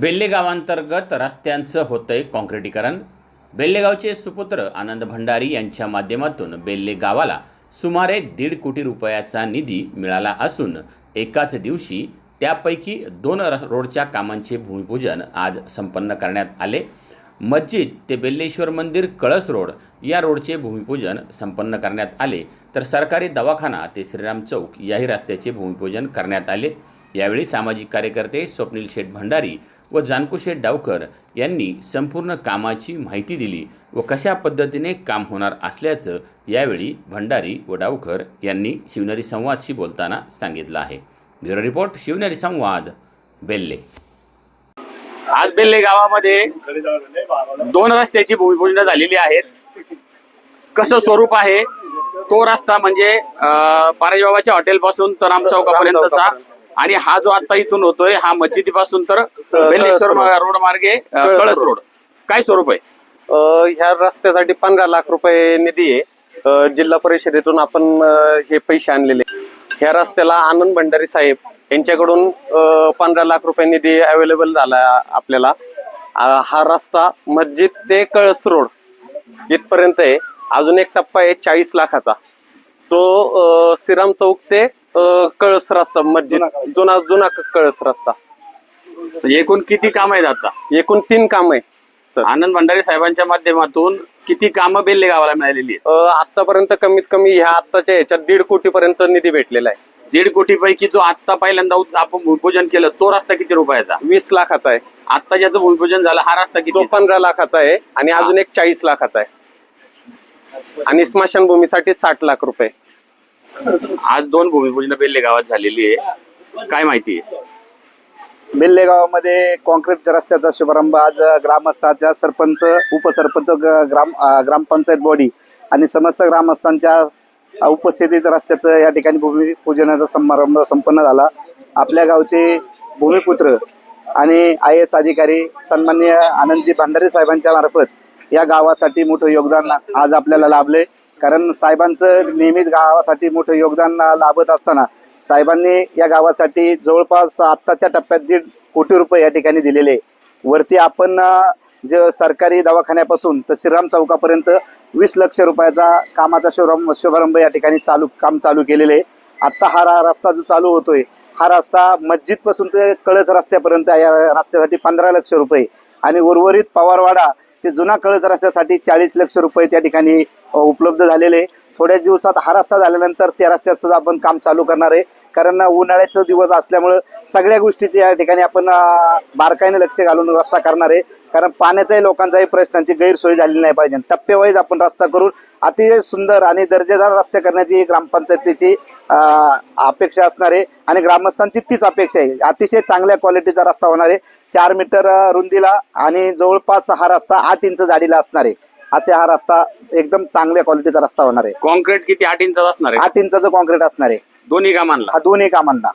बेल्ले गावांतर्गत रस्त्यांचं होतंय काँक्रिटीकरण. बेल्लेगावचे सुपुत्र आनंद भंडारी यांच्या माध्यमातून बेल्ले गावाला सुमारे दीड कोटी रुपयाचा निधी मिळाला असून एकाच दिवशी त्यापैकी दोन र- रोडच्या कामांचे भूमिपूजन आज संपन्न करण्यात आले. मस्जिद ते बेल्लेश्वर मंदिर कळस रोड या रोडचे भूमिपूजन संपन्न करण्यात आले. तर सरकारी दवाखाना ते श्रीराम चौक याही रस्त्याचे भूमिपूजन करण्यात आले. यावेळी सामाजिक कार्यकर्ते स्वप्नील शेठ भंडारी व जानकू शेठ डावकर यांनी संपूर्ण कामाची माहिती दिली व कशा पद्धतीने काम होणार असल्याचं यावेळी भंडारी व डावकर यांनी शिवनेरी संवादशी बोलताना सांगितलं आहे. ब्युरो रिपोर्ट शिवनेरी संवाद बेल्ले. आज बेल्ले गावामध्ये दोन रस्त्याची भूमिपूजन झालेली आहेत. कसं स्वरूप आहे? तो रस्ता म्हणजे पाराजीबाबाच्या हॉटेल पासून तर राम चौकापर्यंतचा. आणि हा जो आता इथून होतोय हा मस्जिदीपासून तर बेल्लेश्वर रोड मार्गे कळस रोड काय स्वरूप आहे? ह्या रस्त्यासाठी पंधरा लाख रुपये निधी आहे. जिल्हा परिषदेतून आपण हे पैसे आणलेले ह्या रस्त्याला आनंद भंडारी साहेब यांच्याकडून पंधरा लाख रुपये निधी अवेलेबल झाला आपल्याला. हा रस्ता मस्जिद ते कळस रोड इथपर्यंत आहे. अजून एक टप्पा आहे चाळीस लाखाचा. तो श्रीराम चौक ते कळस रस्ता मस्जिद. जुना जुना कळस रस्ता. एकूण किती काम आहेत आता? एकूण तीन काम आहे सर. आनंद भंडारी साहेबांच्या माध्यमातून किती कामं बेल्ले गावाला मिळालेली आतापर्यंत कमीत कमी ह्या आत्ताच्या ह्याच्यात दीड कोटी पर्यंत निधी भेटलेला आहे. दीड कोटी पैकी जो आत्ता पहिल्यांदा आपण भूमिपूजन केलं तो रस्ता किती रुपयाचा? वीस लाखाचा आहे. आत्ता ज्याचं भूमिपूजन झालं हा रस्ता तो किती पंधरा लाखाचा आहे आणि अजून एक चाळीस लाखाचा आहे. आणि स्मशानभूमीसाठी साठ लाख रुपये. आज दोन भूमिपूजन बेल्ले गावात झालेली आहे. काय माहिती आहे? बेल्ले गावामध्ये कॉन्क्रीटच्या रस्त्याचा शुभारंभ आज ग्रामस्थांच्या सरपंच उपसरपंच ग्राम ग्रामपंचायत बॉडी आणि समस्त ग्रामस्थांच्या उपस्थितीत रस्त्याचं या ठिकाणी भूमिपूजनाचा समारंभ संपन्न झाला. आपल्या गावचे भूमिपुत्र आणि आय एस अधिकारी सन्माननीय आनंदजी भांडारी साहेबांच्या मार्फत या गावासाठी मोठं योगदान आज आपल्याला लाभले कारण साहेबांचं नेहमीच गावासाठी मोठं योगदान लाभत असताना साहेबांनी या गावासाठी जवळपास आत्ताच्या टप्प्यात दीड कोटी रुपये या ठिकाणी दिलेले वरती आपण जे सरकारी दवाखान्यापासून तर श्रीराम चौकापर्यंत वीस लक्ष रुपयाचा कामाचा शुभारंभ शुभारंभ या ठिकाणी चालू काम चालू केलेले आहे. आत्ता हा रा- रस्ता जो चालू होतोय हा रस्ता मस्जिदपासून ते कळस रस्त्यापर्यंत या रस्त्यासाठी पंधरा लक्ष रुपये आणि उर्वरित पवारवाडा ते जुना कळस रस्त्यासाठी चाळीस लक्ष रुपये त्या ठिकाणी उपलब्ध झालेले. आहे. थोड्याच दिवसात हा रस्ता झाल्यानंतर त्या रस्त्यात सुद्धा आपण काम चालू करणार आहे. कारण उन्हाळ्याचं दिवस असल्यामुळं सगळ्या गोष्टीचे या ठिकाणी आपण बारकाईने लक्ष घालून रस्ता करणार आहे. कारण पाण्याचाही लोकांचाही प्रश्नांची गैरसोय झालेली नाही पाहिजे. टप्पेवाईज आपण रस्ता करून अतिशय सुंदर आणि दर्जेदार रस्ते करण्याची ग्रामपंचायतीची अपेक्षा असणार आहे. आणि ग्रामस्थांची तीच अपेक्षा आहे. अतिशय चांगल्या क्वालिटीचा रस्ता होणार आहे. चार मीटर रुंदीला आणि जवळपास हा रस्ता आठ इंच जाडीला असणार आहे. असे हा रस्ता एकदम चांगल्या क्वालिटीचा रस्ता होणार आहे. कॉन्क्रीट किती आठ इंचाचा असणार आहे? आठ इंचाचं कॉन्क्रीट असणार आहे. दोन्ही कामांना? हा दोन्ही कामांना.